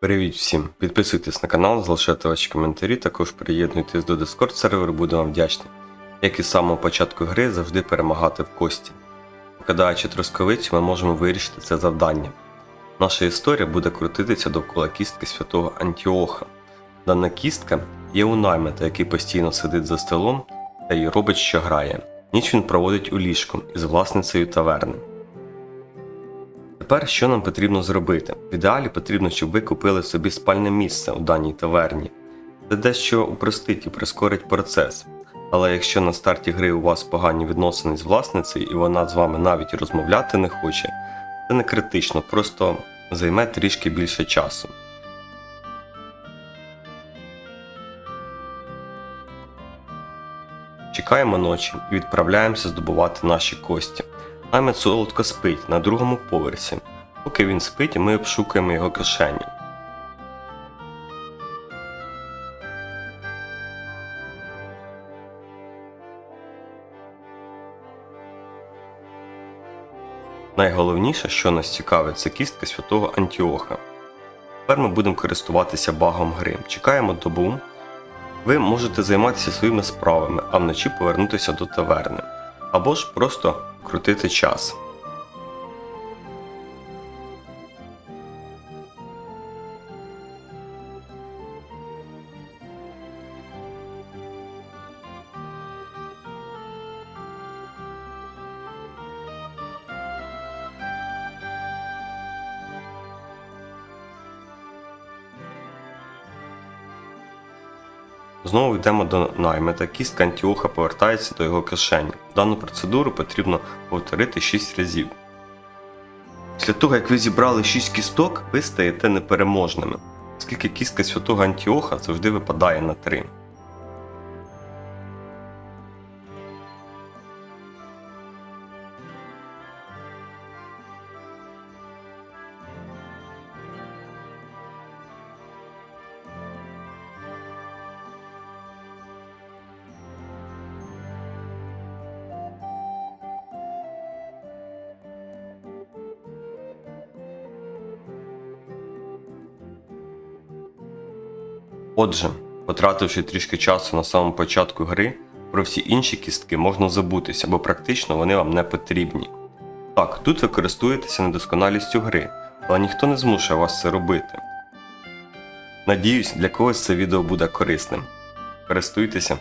Привіт всім! Підписуйтесь на канал, залишайте ваші коментарі, також приєднуйтесь до Discord серверу, буду вам вдячний. Як і з самого початку гри, завжди перемагати в кості. Покидаючи тросковицю, ми можемо вирішити це завдання. Наша історія буде крутитися довкола кістки святого Антіоха. Дана кістка є у наймета, який постійно сидить за столом та й робить, що грає. Ніч він проводить у ліжку із власницею таверни. Тепер що нам потрібно зробити? В ідеалі потрібно, щоб ви купили собі спальне місце у даній таверні. Це дещо упростить і прискорить процес. Але якщо на старті гри у вас погані відносини з власницею і вона з вами навіть розмовляти не хоче, це не критично, просто займе трішки більше часу. Чекаємо ночі і відправляємося здобувати наші кості. Наймет солодко спить на другому поверсі. Поки він спить, ми обшукуємо його кишені. Найголовніше, що нас цікавить, це кістка святого Антіоха. Тепер ми будемо користуватися багом гри. Чекаємо добу. Ви можете займатися своїми справами, а вночі повернутися до таверни. Або ж просто крутити час. Знову йдемо до наймита, Кістка Антіоха повертається до його кишені. Дану процедуру потрібно повторити 6 разів. Після того, як ви зібрали 6 кісток, ви стаєте непереможними, оскільки кістка святого Антіоха завжди випадає на 3. Отже, потративши трішки часу на самому початку гри, про всі інші кістки можна забутися, бо практично вони вам не потрібні. Так, тут ви користуєтеся недосконалістю гри, але ніхто не змушує вас це робити. Надіюсь, для когось це відео буде корисним. Користуйтеся!